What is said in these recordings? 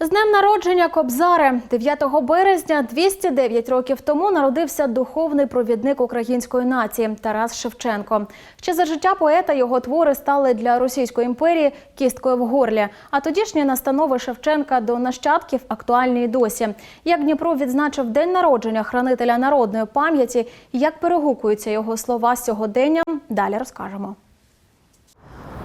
З днем народження Кобзари 9 березня 209 років тому народився духовний провідник української нації Тарас Шевченко. Ще за життя поета його твори стали для Російської імперії кісткою в горлі. А тодішні настанови Шевченка до нащадків актуальні й досі. Як Дніпро відзначив день народження хранителя народної пам'яті, як перегукуються його слова з сьогоденням, далі розкажемо.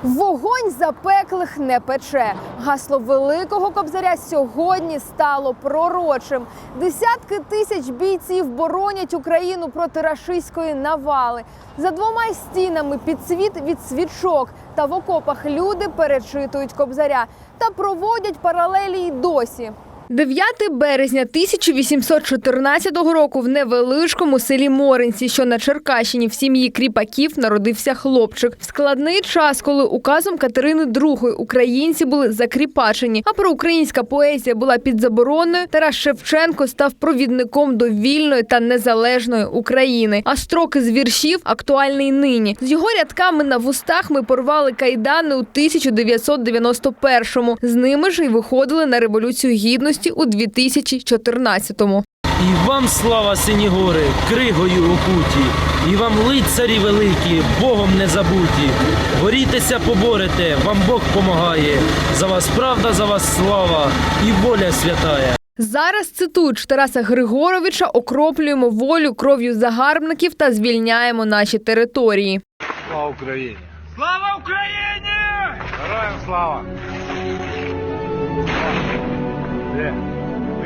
Вогонь запеклих не пече. Гасло великого кобзаря сьогодні стало пророчим. Десятки тисяч бійців боронять Україну проти рашистської навали. За двома стінами під світ від свічок та в окопах люди перечитують кобзаря та проводять паралелі й досі. 9 березня 1814 року в невеличкому селі Моринці, що на Черкащині, в сім'ї кріпаків народився хлопчик. В складний час, коли указом Катерини II українці були закріпачені, а проукраїнська поезія була під забороною, Тарас Шевченко став провідником до вільної та незалежної України. А строки з віршів актуальний нині. З його рядками на вустах ми порвали кайдани у 1991-му. З ними ж і виходили на революцію гідності у 2014-му. І вам слава сині гори, кригою окуті, і вам лицарі великі, Богом не забуті. Борітеся, поборете, вам Бог помагає. За вас правда, за вас слава і воля святая. Зараз цитують Тараса Григоровича, окроплюємо волю кров'ю загарбників та звільняємо наші території. Слава Україні! Слава Україні! Героям слава! Де?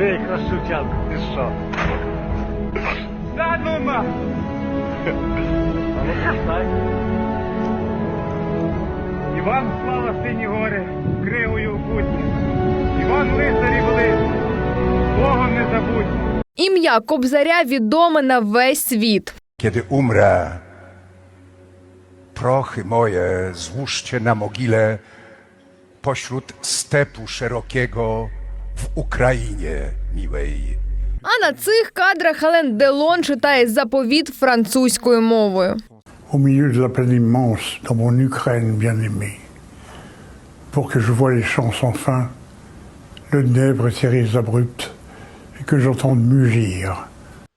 Ей, Красучанко, ти що? Да ну на! Ну. Іван слава сині гори, кривою путні. Іван лицарі великі, Богом не забудь. Ім'я Кобзаря відоме на весь світ. Kiedy umrę, prochy moje złóżcie na mogile pośród stepu szerokiego w Ukrainie miłej. А на цих кадрах Ален Делон читає заповіт французькою мовою. au milieu de la plaine immense, dans mon Ukraine bien-aimée, pour que je voie les champs sans fin, le Dnèbre et ses rives abruptes, et que j'entende mugir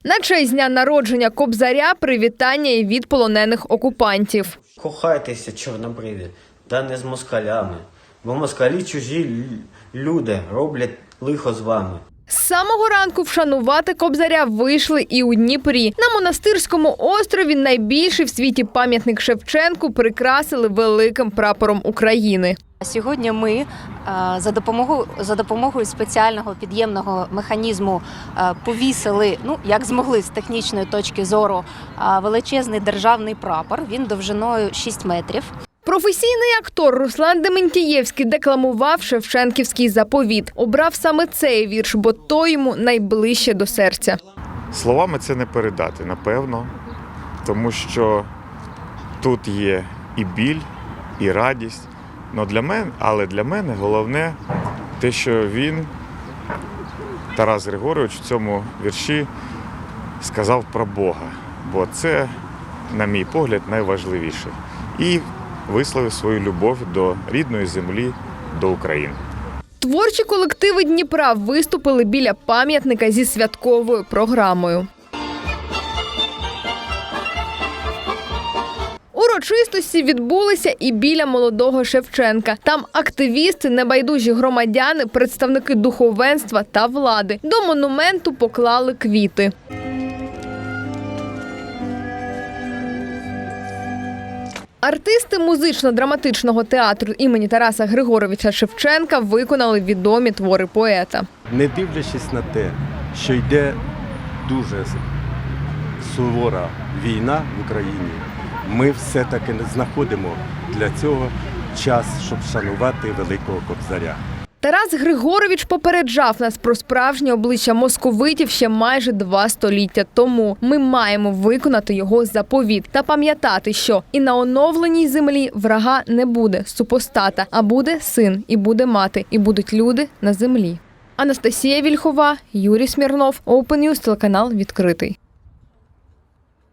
На честь дня народження Кобзаря привітання і від полонених окупантів. Кохайтеся, чорнобриві, та не з москалями, бо москалі чужі лю- люди роблять лихо з вами. З самого ранку вшанувати Кобзаря вийшли і у Дніпрі. На монастирському острові найбільший в світі пам'ятник Шевченку прикрасили великим прапором України. Сьогодні ми е, за допомогою за допомогою спеціального під'ємного механізму е, повісили, ну як змогли з технічної точки зору, е, величезний державний прапор. Він довжиною 6 метрів. Професійний актор Руслан Дементієвський декламував Шевченківський заповіт. Обрав саме цей вірш, бо той йому найближче до серця. Словами це не передати, напевно, тому що тут є і біль, і радість. Но для мене, але для мене головне те, що він, Тарас Григорович, в цьому вірші сказав про Бога. Бо це, на мій погляд, найважливіше. І висловив свою любов до рідної землі, до України. Творчі колективи Дніпра виступили біля пам'ятника зі святковою програмою. Урочистості відбулися і біля молодого Шевченка. Там активісти, небайдужі громадяни, представники духовенства та влади до монументу поклали квіти. Артисти музично-драматичного театру імені Тараса Григоровича Шевченка виконали відомі твори поета. не дивлячись на те, що йде дуже сувора війна в Україні, ми все-таки знаходимо для цього час, щоб шанувати великого кобзаря. Тарас Григорович попереджав нас про справжнє обличчя московитів ще майже два століття тому. Ми маємо виконати його заповіт та пам'ятати, що і на оновленій землі врага не буде супостата, а буде син, і буде мати, і будуть люди на землі. Анастасія Вільхова, Юрій Смірнов, Open News, телеканал відкритий.